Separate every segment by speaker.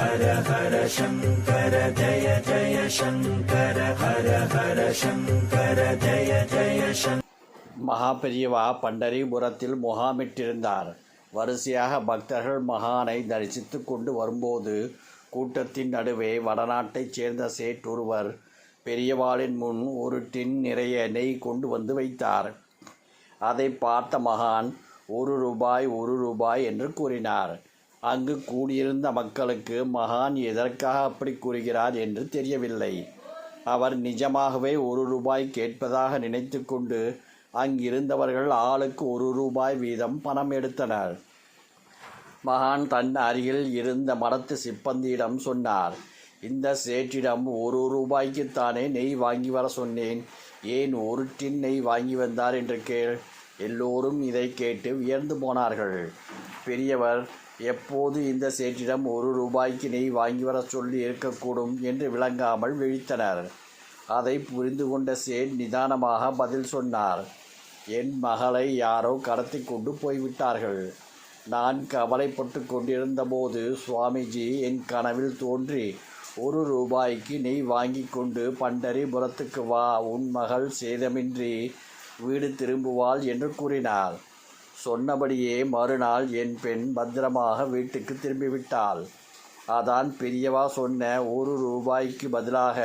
Speaker 1: ஹர ஹர சங்கர ஜய ஜய சங்கர ஹர ஹர சங்கர ஜய ஜய சங்கர
Speaker 2: மகா பெரியவா பண்டரிபுரத்தில் முகாமிட்டிருந்தார். வரிசையாக பக்தர்கள் மகானை தரிசித்து கொண்டு வரும்போது கூட்டத்தின் நடுவே வடநாட்டைச் சேர்ந்த சேட்டொருவர் பெரியவாளின் முன் ஒரு டின் நிறைய நெய் கொண்டு வந்து வைத்தார். அதை பார்த்த மகான் ஒரு ரூபாய் ஒரு ரூபாய் என்று கூறினார். அங்கு கூடியிருந்த மக்களுக்கு மகான் எதற்காக அப்படி கூறுகிறார் என்று தெரியவில்லை. அவர் நிஜமாகவே ஒரு ரூபாய் கேட்பதாக நினைத்து கொண்டு அங்கிருந்தவர்கள் ஆளுக்கு ஒரு ரூபாய் வீதம் பணம் எடுத்தனர். மகான் தன் அருகில் இருந்த மரத்து சிப்பந்தியிடம் சொன்னார் இந்த சேற்றிடம் ஒரு ரூபாய்க்குத்தானே நெய் வாங்கி வர சொன்னேன். ஏன் ஒரு டின் நெய் வாங்கி வந்தார் என்று கேள். எல்லோரும் இதை கேட்டு வியர்ந்து போனார்கள். பெரியவர் எப்போது இந்த சேற்றிடம் ஒரு ரூபாய்க்கு நெய் வாங்கி வர சொல்லி இருக்கக்கூடும்? என்று விளங்காமல் விழித்தனர். அதை புரிந்து கொண்ட சேட் நிதானமாக பதில் சொன்னார் என் மகளை யாரோ கடத்தி கொண்டு போய்விட்டார்கள். நான் கவலைப்பட்டு கொண்டிருந்தபோது சுவாமிஜி என் கனவில் தோன்றி ஒரு ரூபாய்க்கு நெய் வாங்கி கொண்டு பண்டரிபுரத்துக்கு வா உன் மகள் சேதமின்றி வீடு திரும்புவாள் என்று கூறினார். சொன்னபடியே மறுநாள் என் பெண் பத்திரமாக வீட்டுக்கு திரும்பிவிட்டாள். அதான் பெரியவா சொன்ன ஒரு ரூபாய்க்கு பதிலாக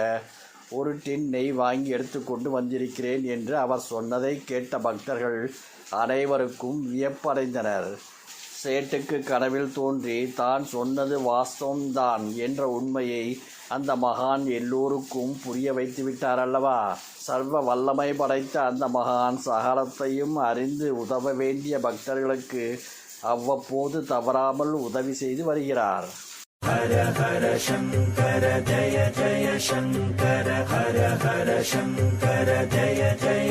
Speaker 2: ஒரு டின் நெய் வாங்கி எடுத்துக்கொண்டு வந்திருக்கிறேன் என்று அவர் சொன்னதை கேட்ட பக்தர்கள் அனைவருக்கும் வியப்படைந்தனர். சேட்டுக்கு கனவில் தோன்றி தான் சொன்னது வாஸ்தவம்தான் என்ற உண்மையை அந்த மகான் எல்லோருக்கும் புரிய வைத்து விட்டார் அல்லவா? சர்வ வல்லமை படைத்த அந்த மகான் சகலத்தையும் அறிந்து உதவ வேண்டிய பக்தர்களுக்கு அவ்வப்போது தவறாமல் உதவி செய்து வருகிறார்.
Speaker 1: ஹர ஹர சங்கர ஜய ஜய சங்கர ஹர ஹர சங்கர ஜய ஜய